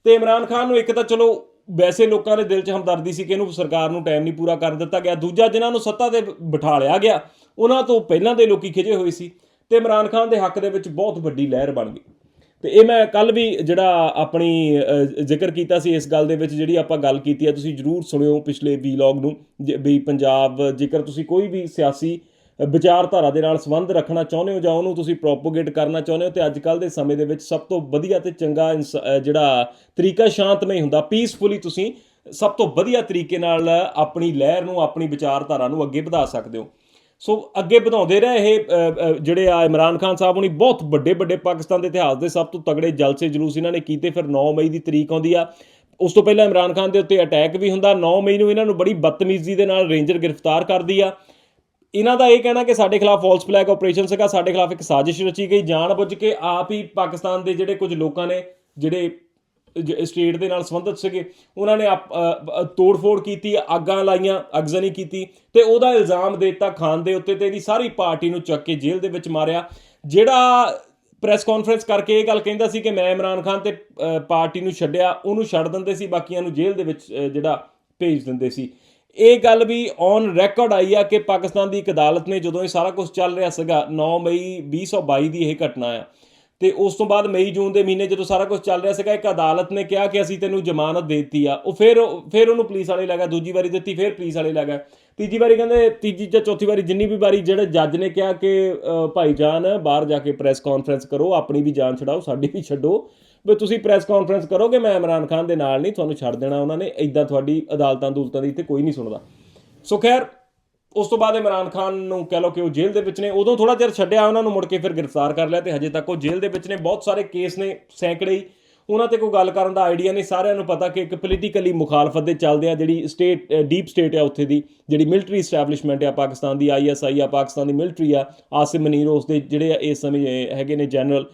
ਤੇ ਇਮਰਾਨ ਖਾਨ ਨੂੰ ਇੱਕ ਤਾਂ ਚਲੋ ਵੈਸੇ ਲੋਕਾਂ ਦੇ ਦਿਲ 'ਚ ਹਮਦਰਦੀ ਸੀ ਕਿ ਇਹਨੂੰ ਸਰਕਾਰ ਨੂੰ ਟਾਈਮ ਨਹੀਂ ਪੂਰਾ ਕਰਨ ਦਿੱਤਾ ਗਿਆ। ਦੂਜਾ, ਜਿਨ੍ਹਾਂ ਨੂੰ ਸੱਤਾ ਤੇ ਬਿਠਾ ਲਿਆ ਗਿਆ, ਉਹਨਾਂ ਤੋਂ ਪਹਿਲਾਂ ਦੇ ਲੋਕੀ ਖਿਜੇ ਹੋਏ ਸੀ। ਤੇ ਇਮਰਾਨ ਖਾਨ ਦੇ ਹੱਕ ਦੇ ਵਿੱਚ ਬਹੁਤ ਵੱਡੀ ਲਹਿਰ ਬਣ ਗਈ। ਤੇ ਇਹ ਮੈਂ ਕੱਲ ਵੀ ਜਿਹੜਾ ਆਪਣੀ ਜ਼ਿਕਰ ਕੀਤਾ ਸੀ ਇਸ ਗੱਲ ਦੇ ਵਿੱਚ ਜਿਹੜੀ ਆਪਾਂ ਗੱਲ ਕੀਤੀ ਹੈ ਤੁਸੀਂ ਜਰੂਰ ਸੁਣਿਓ ਪਿਛਲੇ ਵੀਲੌਗ ਨੂੰ, ਜ- ਵੀ ਪੰਜਾਬ ਜੇਕਰ ਤੁਸੀਂ ਕੋਈ ਵੀ ਸਿਆਸੀ ਵਿਚਾਰਧਾਰਾ ਦੇ ਨਾਲ ਸੰਬੰਧ ਰੱਖਣਾ ਚਾਹੁੰਦੇ ਹੋ ਜਾਂ ਉਹਨੂੰ ਤੁਸੀਂ ਪ੍ਰੋਪੋਗੇਟ ਕਰਨਾ ਚਾਹੁੰਦੇ ਹੋ, ਤੇ ਅੱਜ ਕੱਲ ਦੇ ਸਮੇਂ ਦੇ ਵਿੱਚ ਸਭ ਤੋਂ ਵਧੀਆ ਤੇ ਚੰਗਾ ਇਨਸ- ਜਿਹੜਾ ਤਰੀਕਾ ਸ਼ਾਂਤਮਈ ਹੁੰਦਾ ਪੀਸਫੁਲੀ ਤੁਸੀਂ ਸਭ ਤੋਂ ਵਧੀਆ ਤਰੀਕੇ ਨਾਲ ਆਪਣੀ ਲਹਿਰ ਨੂੰ, ਆਪਣੀ ਵਿਚਾਰਧਾਰਾ ਨੂੰ ਅੱਗੇ ਵਧਾ ਸਕਦੇ ਹੋ। ਸੋ ਅੱਗੇ ਵਧਾਉਂਦੇ ਰਹੇ ਇਹ ਜਿਹੜੇ ਆ ਇਮਰਾਨ ਖਾਨ ਸਾਹਿਬ ਹੁਣੀ ਬਹੁਤ ਵੱਡੇ ਵੱਡੇ ਪਾਕਿਸਤਾਨ ਦੇ ਇਤਿਹਾਸ ਦੇ ਸਭ ਤੋਂ ਤਗੜੇ ਜਲਸੇ ਜਲੂਸ ਇਹਨਾਂ ਨੇ ਕੀਤੇ, ਫਿਰ 9 ਮਈ ਦੀ ਤਰੀਕ ਆਉਂਦੀ ਆ। ਉਸ ਤੋਂ ਪਹਿਲਾਂ ਇਮਰਾਨ ਖਾਨ ਦੇ ਉੱਤੇ ਅਟੈਕ ਵੀ ਹੁੰਦਾ 9 ਮਈ ਨੂੰ ਇਹਨਾਂ ਨੂੰ ਬੜੀ ਬਦਤਮੀਜ਼ੀ ਦੇ ਨਾਲ ਰੇਂਜਰ ਗ੍ਰਿਫਤਾਰ ਕਰਦੀ ਆ। ਇਹਨਾਂ ਦਾ ਇਹ ਕਹਿਣਾ ਕਿ ਸਾਡੇ ਖਿਲਾਫ ਫਾਲਸ ਫਲੈਗ ਆਪਰੇਸ਼ਨ ਸੀਗਾ, ਸਾਡੇ ਖਿਲਾਫ ਇੱਕ ਸਾਜ਼ਿਸ਼ ਰਚੀ ਗਈ, ਜਾਣਬੁੱਝ ਕੇ ਆਪ ਹੀ ਪਾਕਿਸਤਾਨ ਦੇ ਜਿਹੜੇ ਕੁਝ ਲੋਕਾਂ ਨੇ, ਜਿਹੜੇ ਸਟੇਟ ਦੇ ਨਾਲ ਸੰਬੰਧਿਤ ਸੀਗੇ, ਉਹਨਾਂ ਨੇ ਆਪ- ਤੋੜ-ਫੋੜ ਕੀਤੀ, ਆਗਾਂ ਲਾਈਆਂ, ਅਗਜ਼ਨੀ ਕੀਤੀ ਤੇ ਉਹਦਾ ਇਲਜ਼ਾਮ ਦੇ ਦਿੱਤਾ ਖਾਨ ਦੇ ਉੱਤੇ ਤੇ ਇਹਦੀ ਸਾਰੀ ਪਾਰਟੀ ਨੂੰ ਚੱਕ ਕੇ ਜੇਲ੍ਹ ਦੇ ਵਿੱਚ ਮਾਰਿਆ। ਜਿਹੜਾ ਪ੍ਰੈਸ ਕਾਨਫਰੰਸ ਕਰਕੇ ਇਹ ਗੱਲ ਕਹਿੰਦਾ ਸੀ ਕਿ ਮੈਂ ਇਮਰਾਨ ਖਾਨ ਤੇ ਪਾਰਟੀ ਨੂੰ ਛੱਡਿਆ, ਉਹਨੂੰ ਛੱਡ ਦਿੰਦੇ ਸੀ, ਬਾਕੀਆਂ ਨੂੰ ਜੇਲ੍ਹ ਦੇ ਵਿੱਚ ਜਿਹੜਾ ਭੇਜ ਦਿੰਦੇ ਸੀ। ਇਹ ਗੱਲ ਵੀ ਔਨ ਰੈਕੋਰਡ ਆਈ ਆ ਕਿ ਪਾਕਿਸਤਾਨ ਦੀ ਇੱਕ ਅਦਾਲਤ ਨੇ ਜਦੋਂ ਇਹ ਸਾਰਾ ਕੁਝ ਚੱਲ ਰਿਹਾ ਸੀਗਾ 9 ਮਈ 2022 ਦੀ ਇਹ ਘਟਨਾ ਆ। ਤੇ ਉਸ ਤੋਂ ਬਾਅਦ ਮਈ ਜੂਨ ਦੇ ਮਹੀਨੇ ਜਦੋਂ ਸਾਰਾ ਕੁਝ ਚੱਲ ਰਿਹਾ ਸੀਗਾ ਇੱਕ ਅਦਾਲਤ ਨੇ ਕਿਹਾ ਕਿ ਅਸੀਂ ਤੈਨੂੰ ਜ਼ਮਾਨਤ ਦੇ ਦਿੱਤੀ ਆ। ਉਹ ਫਿਰ ਫਿਰ ਉਹਨੂੰ ਪੁਲਿਸ ਵਾਲੇ ਲੈ ਗਏ ਦੂਜੀ ਵਾਰੀ ਦਿੱਤੀ ਫਿਰ ਪੁਲਿਸ ਵਾਲੇ ਲੈ ਗਏ। ਤੀਜੀ ਵਾਰੀ ਕਹਿੰਦੇ ਤੀਜੀ ਜਾਂ ਚੌਥੀ ਵਾਰੀ ਜਿੰਨੀ ਵੀ ਵਾਰੀ ਜਿਹੜੇ ਜੱਜ ਨੇ ਕਿਹਾ ਕਿ ਅ, ਭਾਈ ਜਾਨ ਬਾਹਰ ਜਾ ਕੇ ਪ੍ਰੈਸ ਕਾਨਫਰੰਸ ਕਰੋ ਆਪਣੀ ਵੀ ਜਾਨ ਛਡਾਓ ਸਾਡੀ ਵੀ ਛੱਡੋ। ਵੀ ਤੁਸੀਂ ਪ੍ਰੈਸ ਕਾਨਫਰੰਸ ਕਰੋਗੇ ਮੈਂ ਇਮਰਾਨ ਖਾਨ ਦੇ ਨਾਲ ਨਹੀਂ ਤੁਹਾਨੂੰ ਛੱਡ ਦੇਣਾ ਉਹਨਾਂ ਨੇ ਇਦਾਂ ਤੁਹਾਡੀ ਅਦਾਲਤਾਂ ਦੂਲਤਾਂ ਦੀ ਤੇ ਕੋਈ ਨਹੀਂ ਸੁਣਦਾ। ਸੋ ਖੈਰ ਉਸ ਤੋਂ ਬਾਅਦ ਇਮਰਾਨ ਖਾਨ ਨੂੰ ਕਹਿ ਲਓ ਕਿ ਉਹ ਜੇਲ੍ਹ ਦੇ ਵਿੱਚ ਨੇ, ਉਦੋਂ ਥੋੜਾ ਚਿਰ ਛੱਡਿਆ ਉਹਨਾਂ ਨੂੰ ਮੁੜ ਕੇ ਫਿਰ ਗ੍ਰਿਫਤਾਰ ਕਰ ਲਿਆ ਤੇ ਹਜੇ ਤੱਕ ਉਹ ਜੇਲ੍ਹ ਦੇ ਵਿੱਚ ਨੇ। ਬਹੁਤ ਸਾਰੇ ਕੇਸ ਨੇ ਸੈਂਕੜੇ ਹੀ। ਉਹਨਾਂ ਤੇ ਕੋਈ ਗੱਲ ਕਰਨ ਦਾ ਆਈਡੀਆ ਨਹੀਂ। ਸਾਰਿਆਂ ਨੂੰ ਪਤਾ ਕਿ ਇੱਕ ਪੋਲੀਟੀਕਲੀ ਮੁਖਾਲਫਤ ਦੇ ਚੱਲਦੇ ਆ, ਜਿਹੜੀ ਸਟੇਟ ਡੀਪ ਸਟੇਟ ਆ ਉੱਥੇ ਦੀ, ਜਿਹੜੀ ਮਿਲਟਰੀ ਐਸਟੈਬਲਿਸ਼ਮੈਂਟ ਆ ਪਾਕਿਸਤਾਨ ਦੀ ਆਈਐਸਆਈ ਆ ਪਾਕਿਸਤਾਨ ਦੀ ਮਿਲਟਰੀ ਆ। ਆਸਿਮ ਮਨੀਰ ਉਸ ਦੇ ਜਿਹੜੇ ਆ, ਇਸ ਸਮੇਂ ਹੈਗੇ ਨੇ ਜਨਰਲ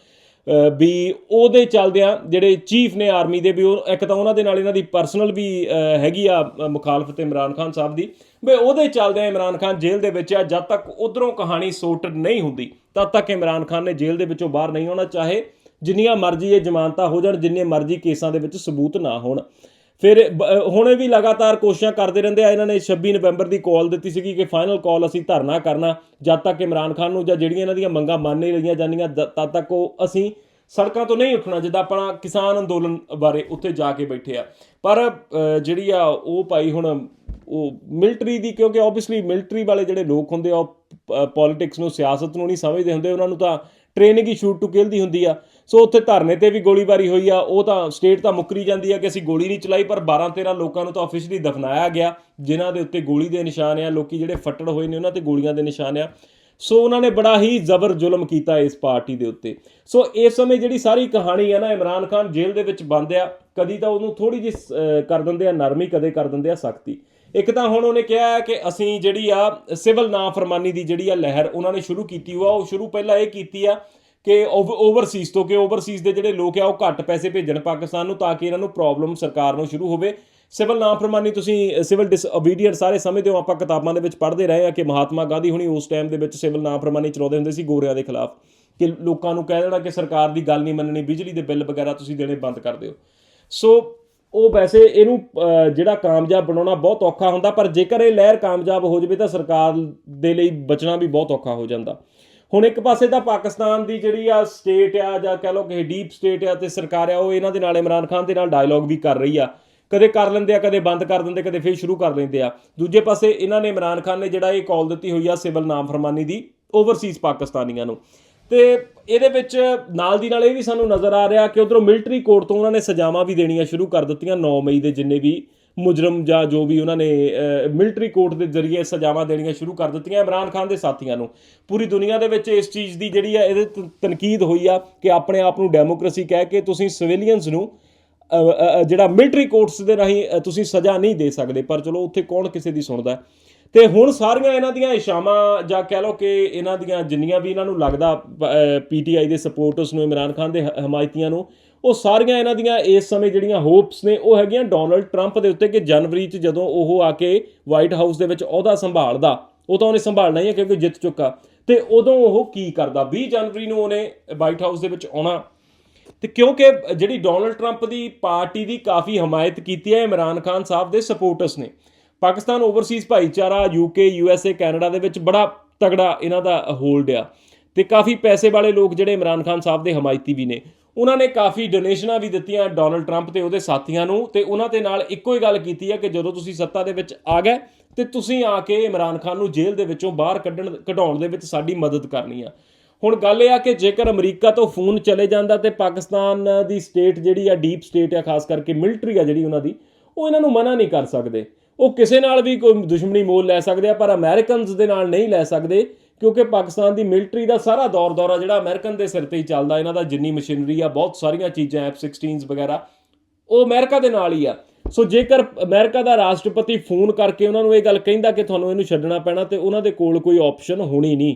ਵੀ ਉਹਦੇ ਚੱਲਦਿਆਂ ਜਿਹੜੇ ਚੀਫ ਨੇ ਆਰਮੀ ਦੇ ਵੀ ਉਹ, ਇੱਕ ਤਾਂ ਉਹਨਾਂ ਦੇ ਨਾਲ ਇਹਨਾਂ ਦੀ ਪਰਸਨਲ ਵੀ ਹੈਗੀ ਆ ਮੁਖਾਲਫਤ ਇਮਰਾਨ ਖਾਨ ਸਾਹਿਬ ਦੀ। ਵੀ ਉਹਦੇ ਚੱਲਦਿਆਂ ਇਮਰਾਨ ਖਾਨ ਜੇਲ੍ਹ ਦੇ ਵਿੱਚ ਆ, ਜਦ ਤੱਕ ਉਧਰੋਂ ਕਹਾਣੀ ਸੋਰਟਡ ਨਹੀਂ ਹੁੰਦੀ, ਤਦ ਤੱਕ ਇਮਰਾਨ ਖਾਨ ਨੇ ਜੇਲ੍ਹ ਦੇ ਵਿੱਚੋਂ ਬਾਹਰ ਨਹੀਂ ਆਉਣਾ, ਚਾਹੇ ਜਿੰਨੀਆਂ ਮਰਜ਼ੀ ਇਹ ਜ਼ਮਾਨਤਾਂ ਹੋ ਜਾਣ, ਜਿੰਨੇ ਮਰਜ਼ੀ ਕੇਸਾਂ ਦੇ ਵਿੱਚ ਸਬੂਤ ਨਾ ਹੋਣ। ਫਿਰ ਬ- ਅ, ਵੀ ਲਗਾਤਾਰ ਕੋਸ਼ਿਸ਼ਾਂ ਕਰਦੇ ਰਹਿੰਦੇ ਆ ਇਹਨਾਂ ਨੇ 26 ਨਵੰਬਰ ਦੀ ਕਾਲ ਦਿੱਤੀ ਸੀਗੀ ਕਿ ਫਾਈਨਲ ਕਾਲ ਅਸੀਂ ਧਰਨਾ ਕਰਨਾ ਜਦ ਤੱਕ ਇਮਰਾਨ ਖਾਨ ਨੂੰ ਜਾਂ ਜਿਹੜੀਆਂ ਇਹਨਾਂ ਦੀਆਂ ਮੰਗਾਂ ਮੰਨ ਨਹੀਂ ਰਹੀਆਂ ਜਾਂਦੀਆਂ ਦ- ਤਦ ਤੱਕ ਉਹ ਅਸੀਂ ਸੜਕਾਂ ਤੋਂ ਨਹੀਂ ਉੱਠਣਾ ਜਿੱਦਾਂ ਆਪਣਾ ਕਿਸਾਨ ਅੰਦੋਲਨ ਬਾਰੇ ਉੱਥੇ ਜਾ ਕੇ ਬੈਠੇ ਆ। ਪਰ ਜਿਹੜੀ ਆ ਉਹ ਭਾਈ ਹੁਣ ਉਹ ਮਿਲਟਰੀ ਦੀ ਕਿਉਂਕਿ ਆਬਵੀਅਸਲੀ ਮਿਲਟਰੀ ਵਾਲੇ ਜਿਹੜੇ ਲੋਕ ਹੁੰਦੇ ਆ ਉਹ ਪੋਲਿਟਿਕਸ ਨੂੰ ਸਿਆਸਤ ਨੂੰ ਨਹੀਂ ਸਮਝਦੇ ਹੁੰਦੇ ਉਹਨਾਂ ਨੂੰ ਤਾਂ ਟ੍ਰੇਨਿੰਗ ਹੀ ਸ਼ੂਟ ਟੂ ਕਿਲ ਦੀ ਹੁੰਦੀ ਆ। ਸੋ ਉੱਥੇ ਧਰਨੇ ਤੇ ਵੀ ਗੋਲੀਬਾਰੀ ਹੋਈ ਆ। ਉਹ ਤਾਂ ਸਟੇਟ ਤਾਂ ਮੁੱਕਰੀ ਜਾਂਦੀ ਆ ਕਿ ਅਸੀਂ ਗੋਲੀ ਨਹੀਂ ਚਲਾਈ, ਪਰ 12 13 ਲੋਕਾਂ ਨੂੰ ਤਾਂ ਆਫੀਸ਼ੀਅਲੀ ਦਫਨਾਇਆ ਗਿਆ, ਜਿਨ੍ਹਾਂ ਦੇ ਉੱਤੇ ਗੋਲੀ ਦੇ ਨਿਸ਼ਾਨ ਆ। ਲੋਕੀ ਜਿਹੜੇ ਫੱਟੜ ਹੋਏ ਨੇ, ਉਹਨਾਂ ਤੇ ਗੋਲੀਆਂ ਦੇ ਨਿਸ਼ਾਨ ਆ। ਸੋ ਉਹਨਾਂ ਨੇ ਬੜਾ ਹੀ ਜ਼ਬਰ ਜ਼ੁਲਮ ਕੀਤਾ ਇਸ ਪਾਰਟੀ ਦੇ ਉੱਤੇ। ਸੋ ਇਸ ਸਮੇਂ ਜਿਹੜੀ ਸਾਰੀ ਕਹਾਣੀ ਹੈ ਨਾ, ਇਮਰਾਨ ਖਾਨ ਜੇਲ੍ਹ ਦੇ ਵਿੱਚ ਬੰਦ ਆ। ਕਦੀ ਤਾਂ ਉਹਨੂੰ ਥੋੜੀ ਜਿਹੀ ਕਰ ਦਿੰਦੇ ਆ ਨਰਮੀ, ਕਦੇ ਕਰ ਦਿੰਦੇ ਆ ਸਖਤੀ। ਇੱਕ ਤਾਂ ਹੁਣ ਉਹਨੇ ਕਿਹਾ ਕਿ ਅਸੀਂ ਜਿਹੜੀ ਆ, ਸਿਵਲ ਨਾਫਰਮਾਨੀ ਦੀ ਜਿਹੜੀ ਆ ਲਹਿਰ ਉਹਨਾਂ ਨੇ ਸ਼ੁਰੂ ਕੀਤੀ ਹੋਆ, ਉਹ ਸ਼ੁਰੂ ਪਹਿਲਾਂ ਇਹ ਕੀਤੀ ਆ ਕਿ ਓਵਰਸੀਜ਼ ਤੋਂ ਕਿ ਓਵਰਸੀਜ਼ ਦੇ ਜਿਹੜੇ ਲੋਕ ਆ, ਉਹ ਘੱਟ ਪੈਸੇ ਭੇਜਣ ਪਾਕਿਸਤਾਨ ਨੂੰ ਤਾਂ ਕਿ ਇਹਨਾਂ ਨੂੰ ਪ੍ਰੋਬਲਮ ਸਰਕਾਰ ਨੂੰ ਸ਼ੁਰੂ ਹੋਵੇ। ਸਿਵਲ ਨਾਫਰਮਾਨੀ ਤੁਸੀਂ ਸਿਵਲ ਡਿਸਓਬੀਡੀਐਂਟ ਸਾਰੇ ਸਮਝਦੇ ਹੋ ਆਪਾਂ ਕਿਤਾਬਾਂ ਦੇ ਵਿੱਚ ਪੜ੍ਹਦੇ ਰਹੇ ਆ ਕਿ ਮਹਾਤਮਾ ਗਾਂਧੀ ਹੁਣੀ ਉਸ ਟਾਈਮ ਦੇ ਵਿੱਚ ਸਿਵਲ ਨਾਫਰਮਾਨੀ ਚਲਾਉਂਦੇ ਹੁੰਦੇ ਸੀ ਗੋਰਿਆਂ ਦੇ ਖਿਲਾਫ। ਕਿ ਲੋਕਾਂ ਨੂੰ ਕਹਿ ਦੇਣਾ ਕਿ ਸਰਕਾਰ ਦੀ ਗੱਲ ਨਹੀਂ ਮੰਨਣੀ, ਬਿਜਲੀ ਦੇ ਬਿੱਲ ਵਗੈਰਾ ਤੁਸੀਂ ਦੇਣੇ ਬੰਦ ਕਰ ਦਿਓ। ਸੋ ਉਹ ਵੈਸੇ ਇਹਨੂੰ ਜਿਹੜਾ ਕਾਮਯਾਬ ਬਣਾਉਣਾ ਬਹੁਤ ਔਖਾ ਹੁੰਦਾ, ਪਰ ਜੇਕਰ ਇਹ ਲਹਿਰ ਕਾਮਯਾਬ ਹੋ ਜਾਵੇ ਤਾਂ ਸਰਕਾਰ ਦੇ ਲਈ ਬਚਣਾ ਵੀ ਬਹੁਤ ਔਖਾ ਹੋ ਜਾਂਦਾ। ਹੁਣ ਇੱਕ ਪਾਸੇ ਤਾਂ ਪਾਕਿਸਤਾਨ ਦੀ ਜਿਹੜੀ ਆ ਸਟੇਟ ਆ ਜਾਂ ਕਹ ਲਓ ਕਿ ਡੀਪ ਸਟੇਟ ਆ ਤੇ ਸਰਕਾਰ ਆ, ਉਹ ਇਹਨਾਂ ਦੇ ਨਾਲ, ਇਮਰਾਨ ਖਾਨ ਦੇ ਨਾਲ ਡਾਇਲੌਗ ਵੀ ਕਰ ਰਹੀ ਆ। ਕਦੇ ਕਰ ਲੈਂਦੇ ਆ, ਕਦੇ ਬੰਦ ਕਰ ਦਿੰਦੇ, ਕਦੇ ਫਿਰ ਸ਼ੁਰੂ ਕਰ ਲੈਂਦੇ ਆ। ਦੂਜੇ ਪਾਸੇ ਇਹਨਾਂ ਨੇ, ਇਮਰਾਨ ਖਾਨ ਨੇ ਜਿਹੜਾ ਇਹ ਕਾਲ ਦਿੱਤੀ ਹੋਈ ਆ ਸਿਵਲ ਨਾਮਫਰਮਾਨੀ ਦੀ ਓਵਰਸੀਜ਼ ਪਾਕਿਸਤਾਨੀਆਂ ਨੂੰ। ਤੇ ਇਹਦੇ ਵਿੱਚ ਨਾਲ ਦੀ ਨਾਲ ਇਹ ਵੀ ਸਾਨੂੰ ਨਜ਼ਰ ਆ ਰਿਹਾ ਕਿ ਉਧਰੋਂ ਮਿਲਟਰੀ ਕੋਰਟ ਤੋਂ ਉਹਨਾਂ ਨੇ ਸਜ਼ਾਵਾਂ ਵੀ ਦੇਣੀਆਂ ਸ਼ੁਰੂ ਕਰ ਦਿੱਤੀਆਂ 9 ਮਈ ਦੇ ਜਿੰਨੇ ਵੀ ਮੁਜਰਮ ਜਾਂ ਜੋ ਵੀ ਉਹਨਾਂ ਨੇ ਮਿਲਟਰੀ ਕੋਰਟ ਦੇ ਜ਼ਰੀਏ ਸਜ਼ਾਵਾਂ ਦੇਣੀਆਂ ਸ਼ੁਰੂ ਕਰ ਦਿੱਤੀਆਂ ਇਮਰਾਨ ਖਾਨ ਦੇ ਸਾਥੀਆਂ ਨੂੰ ਪੂਰੀ ਦੁਨੀਆ ਦੇ ਵਿੱਚ ਇਸ ਚੀਜ਼ ਦੀ ਜਿਹੜੀ ਆ, ਇਹਦੇ ਤਨਕੀਦ ਹੋਈ ਆ ਕਿ ਆਪਣੇ ਆਪ ਨੂੰ ਡੈਮੋਕ੍ਰੇਸੀ ਕਹਿ ਕੇ ਤੁਸੀਂ ਸਿਵਿਲੀਅਨਸ ਨੂੰ ਜਿਹੜਾ ਮਿਲਟਰੀ ਕੋਰਟਸ ਦੇ ਰਾਹੀਂ ਤੁਸੀਂ ਸਜ਼ਾ ਨਹੀਂ ਦੇ ਸਕਦੇ ਪਰ ਚਲੋ ਉੱਥੇ ਕੌਣ ਕਿਸੇ ਦੀ ਸੁਣਦਾ ਹੈ? ਤੇ ਹੁਣ ਸਾਰੀਆਂ ਇਹਨਾਂ ਦੀਆਂ ਇਸ਼ਾਵਾਂ ਜਾਂ ਕਹਿ ਲਓ ਕਿ ਇਹਨਾਂ ਦੀਆਂ ਜਿੰਨੀਆਂ ਵੀ ਇਹਨਾਂ ਨੂੰ ਲੱਗਦਾ ਪੀਟੀਆਈ ਦੇ ਸਪੋਰਟਰਸ ਨੂੰ, ਇਮਰਾਨ ਖਾਨ ਦੇ ਹ- ਹਮਾਇਤੀਆਂ ਨੂੰ ਉਹ ਸਾਰੀਆਂ ਇਹਨਾਂ ਦੀਆਂ ਇਸ ਸਮੇਂ ਜਿਹੜੀਆਂ ਹੋਪਸ ਨੇ, ਉਹ ਹੈਗੀਆਂ ਡੋਨਲਡ ਟਰੰਪ ਦੇ ਉੱਤੇ ਕਿ ਜਨਵਰੀ 'ਚ ਜਦੋਂ ਉਹ ਆ ਕੇ ਵਾਈਟ ਹਾਊਸ ਦੇ ਵਿੱਚ ਅਹੁਦਾ ਸੰਭਾਲਦਾ, ਉਹ ਤਾਂ ਉਹਨੇ ਸੰਭਾਲਣਾ ਹੀ ਹੈ ਕਿਉਂਕਿ ਜਿੱਤ ਚੁੱਕਾ। ਤੇ ਉਦੋਂ ਉਹ ਕੀ ਕਰਦਾ? 20 ਜਨਵਰੀ ਨੂੰ ਉਹਨੇ ਵਾਈਟ ਹਾਊਸ ਦੇ ਵਿੱਚ ਆਉਣਾ। ਤੇ ਕਿਉਂਕਿ ਜਿਹੜੀ ਡੋਨਲਡ ਟਰੰਪ ਦੀ ਪਾਰਟੀ ਦੀ ਕਾਫੀ ਹਮਾਇਤ ਕੀਤੀ ਹੈ, ਇਮਰਾਨ ਖਾਨ ਸਾਹਿਬ ਦੇ ਸਪੋਰਟਰਸ ਨੇ। ਪਾਕਿਸਤਾਨ ਓਵਰਸੀਜ਼ ਭਾਈਚਾਰਾ ਯੂਕੇ ਯੂਐਸਏ ਕੈਨੇਡਾ ਦੇ ਵਿੱਚ ਬੜਾ ਤਗੜਾ ਇਹਨਾਂ ਦਾ ਹੋਲਡ ਆ। ਤੇ ਕਾਫੀ ਪੈਸੇ ਵਾਲੇ ਲੋਕ ਜਿਹੜੇ ਇਮਰਾਨ ਖਾਨ ਸਾਹਿਬ ਦੇ ਹਮਾਇਤੀ ਵੀ ਨੇ। ਉਹਨਾਂ ਨੇ ਕਾਫੀ ਡੋਨੇਸ਼ਨਾਂ ਵੀ ਦਿੱਤੀਆਂ ਡੋਨਲਡ ਟਰੰਪ ਤੇ ਉਹਦੇ ਸਾਥੀਆਂ ਨੂੰ ਤੇ ਉਹਨਾਂ ਦੇ ਨਾਲ ਇੱਕੋ ਹੀ ਗੱਲ ਕੀਤੀ ਹੈ ਕਿ ਜਦੋਂ ਤੁਸੀਂ ਸੱਤਾ ਦੇ ਵਿੱਚ ਆ ਗਏ ਤੇ ਤੁਸੀਂ ਆ ਕੇ ਇਮਰਾਨ ਖਾਨ ਨੂੰ ਜੇਲ੍ਹ ਦੇ ਵਿੱਚੋਂ ਬਾਹਰ ਕੱਢਣ, ਕਢਾਉਣ ਦੇ ਵਿੱਚ ਸਾਡੀ ਮਦਦ ਕਰਨੀ ਆ। ਹੁਣ ਗੱਲ ਇਹ ਆ ਕਿ ਜੇਕਰ ਅਮਰੀਕਾ ਤੋਂ ਫੋਨ ਚਲੇ ਜਾਂਦਾ ਤੇ ਪਾਕਿਸਤਾਨ ਦੀ ਸਟੇਟ ਜਿਹੜੀ ਆ ਡੀਪ ਸਟੇਟ ਆ, ਖਾਸ ਕਰਕੇ ਮਿਲਟਰੀ ਆ ਜਿਹੜੀ ਉਹਨਾਂ ਦੀ, ਉਹ ਇਹਨਾਂ ਨੂੰ ਮਨਾ ਨਹੀਂ ਕਰ ਸਕਦੇ। ਉਹ ਕਿਸੇ ਨਾਲ ਵੀ ਕੋਈ ਦੁਸ਼ਮਣੀ ਮੋਲ ਲੈ ਸਕਦੇ ਆ, ਪਰ ਅਮਰੀਕਨਸ ਦੇ ਨਾਲ ਨਹੀਂ ਲੈ ਸਕਦੇ। ਕਿਉਂਕਿ ਪਾਕਿਸਤਾਨ ਦੀ ਮਿਲਟਰੀ ਦਾ ਸਾਰਾ ਦੌਰ ਦੌਰਾ ਜਿਹੜਾ ਅਮਰੀਕਨ ਦੇ ਸਿਰ ਤੇ ਹੀ ਚੱਲਦਾ, ਇਹਨਾਂ ਦਾ ਜਿੰਨੀ ਮਸ਼ੀਨਰੀ ਆ, ਬਹੁਤ ਸਾਰੀਆਂ ਚੀਜ਼ਾਂ F16s ਵਗੈਰਾ, ਉਹ ਅਮਰੀਕਾ ਦੇ ਨਾਲ ਹੀ ਆ। ਸੋ ਜੇਕਰ ਅਮਰੀਕਾ ਦਾ ਰਾਸ਼ਟਰਪਤੀ ਫੋਨ ਕਰਕੇ ਉਹਨਾਂ ਨੂੰ ਇਹ ਗੱਲ ਕਹਿੰਦਾ ਕਿ ਤੁਹਾਨੂੰ ਇਹਨੂੰ ਛੱਡਣਾ ਪੈਣਾ ਤੇ ਉਹਨਾਂ ਦੇ ਕੋਲ ਕੋਈ ਆਪਸ਼ਨ ਹੋਣੀ ਨਹੀਂ।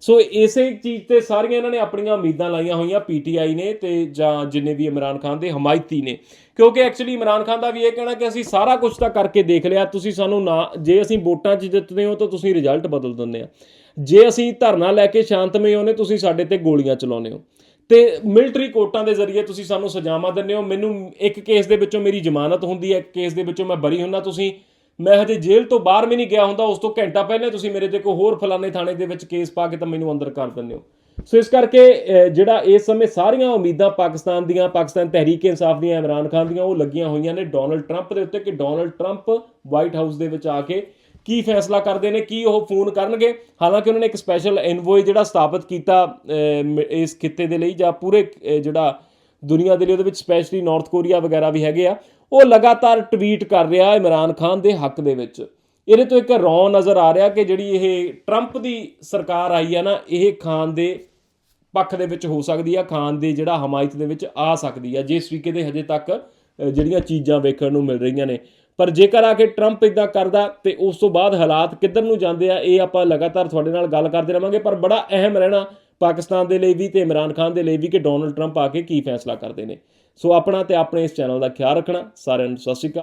ਸੋ ਇਸੇ ਚੀਜ਼ ਤੇ ਸਾਰੀਆਂ ਇਹਨਾਂ ਨੇ ਆਪਣੀਆਂ ਉਮੀਦਾਂ ਲਾਈਆਂ ਹੋਈਆਂ ਪੀਟੀਆਈ ਨੇ ਤੇ ਜਾਂ ਜਿੰਨੇ ਵੀ ਇਮਰਾਨ ਖਾਨ ਦੇ ਹਮਾਇਤੀ ਨੇ। ਕਿਉਂਕਿ ਐਕਚੁਅਲੀ ਇਮਰਾਨ ਖਾਨ ਦਾ ਵੀ ਇਹ ਕਹਿਣਾ ਕਿ ਅਸੀਂ ਸਾਰਾ ਕੁਝ ਤਾਂ ਕਰਕੇ ਦੇਖ ਲਿਆ, ਤੁਸੀਂ ਸਾਨੂੰ ਨਾ, ਜੇ ਅਸੀਂ ਵੋਟਾਂ 'ਚ ਜਿੱਤਦੇ ਹੋ ਤਾਂ ਤੁਸੀਂ ਰਿਜ਼ਲਟ ਬਦਲ ਦਿੰਦੇ ਆ। ਜੇ ਅਸੀਂ ਧਰਨਾ ਲੈ ਕੇ ਸ਼ਾਂਤਮਈ ਹੋਨੇ ਤੁਸੀਂ ਸਾਡੇ ਤੇ ਗੋਲੀਆਂ ਚਲਾਉਂਦੇ ਹੋ। ਤੇ ਮਿਲਟਰੀ ਕੋਰਟਾਂ ਦੇ ਜ਼ਰੀਏ ਤੁਸੀਂ ਸਾਨੂੰ ਸਜ਼ਾਵਾਂ ਦਿੰਦੇ ਹੋ। ਮੈਨੂੰ ਇੱਕ ਕੇਸ ਦੇ ਵਿੱਚੋਂ ਮੇਰੀ ਜ਼ਮਾਨਤ ਹੁੰਦੀ ਹੈ, ਇੱਕ ਕੇਸ ਦੇ ਵਿੱਚੋਂ ਮੈਂ ਬਰੀ ਹੁੰਨਾ ਤੁਸੀਂ। ਮੈਂ ਹਜੇ ਜੇਲ੍ਹ ਤੋਂ ਬਾਹਰ ਵੀ ਨਹੀਂ ਗਿਆ ਹੁੰਦਾ, ਉਸ ਤੋਂ ਘੰਟਾ ਪਹਿਲਾਂ ਤੁਸੀਂ ਮੇਰੇ ਤੇ ਕੋਈ ਹੋਰ ਫਲਾਣੇ ਥਾਣੇ ਦੇ ਵਿੱਚ ਕੇਸ ਪਾ ਕੇ ਤਾਂ ਮੈਨੂੰ ਅੰਦਰ ਕਰ ਦਿੰਦੇ ਹੋ। ਸੋ ਇਸ ਕਰਕੇ ਜਿਹੜਾ ਇਸ ਸਮੇਂ ਸਾਰੀਆਂ ਉਮੀਦਾਂ ਪਾਕਿਸਤਾਨ ਦੀਆਂ, ਪਾਕਿਸਤਾਨ ਤਹਿਰੀਕ ਇਨਸਾਫ ਦੀਆਂ, ਇਮਰਾਨ ਖਾਨ ਦੀਆਂ, ਉਹ ਲੱਗੀਆਂ ਹੋਈਆਂ ਨੇ ਡੋਨਲਡ ਟਰੰਪ ਦੇ ਉੱਤੇ ਕਿ ਡੋਨਲਡ ਟਰੰਪ ਵਾਈਟ ਹਾਊਸ ਦੇ ਵਿੱਚ ਆ ਕੇ ਕੀ ਫੈਸਲਾ ਕਰਦੇ ਨੇ, ਕੀ ਉਹ ਫੋਨ ਕਰਨਗੇ? ਹਾਲਾਂਕਿ ਉਹਨਾਂ ਨੇ ਇੱਕ ਸਪੈਸ਼ਲ ਐਨਵੋਏ ਜਿਹੜਾ ਸਥਾਪਿਤ ਕੀਤਾ ਮ- ਇਸ ਖਿੱਤੇ ਦੇ ਲਈ ਜਾਂ ਪੂਰੇ ਜਿਹੜਾ ਦੁਨੀਆ ਦੇ ਲਈ ਉਹਦੇ ਵਿੱਚ ਸਪੈਸ਼ਲੀ ਨਾਰਥ ਕੋਰੀਆ ਵਗੈਰਾ ਵੀ ਹੈਗੇ ਆ, ਉਹ ਲਗਾਤਾਰ ਟਵੀਟ ਕਰ ਰਿਹਾ ਇਮਰਾਨ ਖਾਨ ਦੇ ਹੱਕ ਦੇ ਵਿੱਚ। ਇਹਦੇ ਤੋਂ ਇੱਕ ਰੌ ਨਜ਼ਰ ਆ ਰਿਹਾ ਕਿ ਜਿਹੜੀ ਇਹ ਟਰੰਪ ਦੀ ਸਰਕਾਰ ਆਈ ਆ ਨਾ, ਇਹ ਖਾਨ ਦੇ ਪੱਖ ਦੇ ਵਿੱਚ ਹੋ ਸਕਦੀ ਆ, ਖਾਨ ਦੇ ਜਿਹੜਾ ਹਮਾਇਤ ਦੇ ਵਿੱਚ ਆ ਸਕਦੀ ਆ, ਜਿਸ ਤਰੀਕੇ ਦੇ ਹਜੇ ਤੱਕ ਜਿਹੜੀਆਂ ਚੀਜ਼ਾਂ ਵੇਖਣ ਨੂੰ ਮਿਲ ਰਹੀਆਂ ਨੇ। ਪਰ ਜੇਕਰ ਆ ਕੇ ਟਰੰਪ ਇਦਾਂ ਕਰਦਾ ਤੇ ਉਸ ਤੋਂ ਬਾਅਦ ਹਾਲਾਤ ਕਿੱਧਰ ਨੂੰ ਜਾਂਦੇ ਆ, ਇਹ ਆਪਾਂ ਲਗਾਤਾਰ ਤੁਹਾਡੇ ਨਾਲ ਗੱਲ ਕਰਦੇ ਰਵਾਂਗੇ। ਪਰ ਬੜਾ ਅਹਿਮ ਰਹਿਣਾ ਪਾਕਿਸਤਾਨ ਦੇ ਲਈ ਵੀ ਤੇ ਇਮਰਾਨ ਖਾਨ ਦੇ ਲਈ ਵੀ ਕਿ ਡੋਨਲਡ ਟਰੰਪ ਆ ਕੇ ਕੀ ਫੈਸਲਾ ਕਰਦੇ ਨੇ। ਸੋ ਆਪਣਾ ਤੇ ਆਪਣੇ ਇਸ ਚੈਨਲ ਦਾ ਖਿਆਲ ਰੱਖਣਾ। ਸਾਰਿਆਂ ਨੂੰ ਸਤਿ ਸ਼੍ਰੀ ਅਕਾਲ।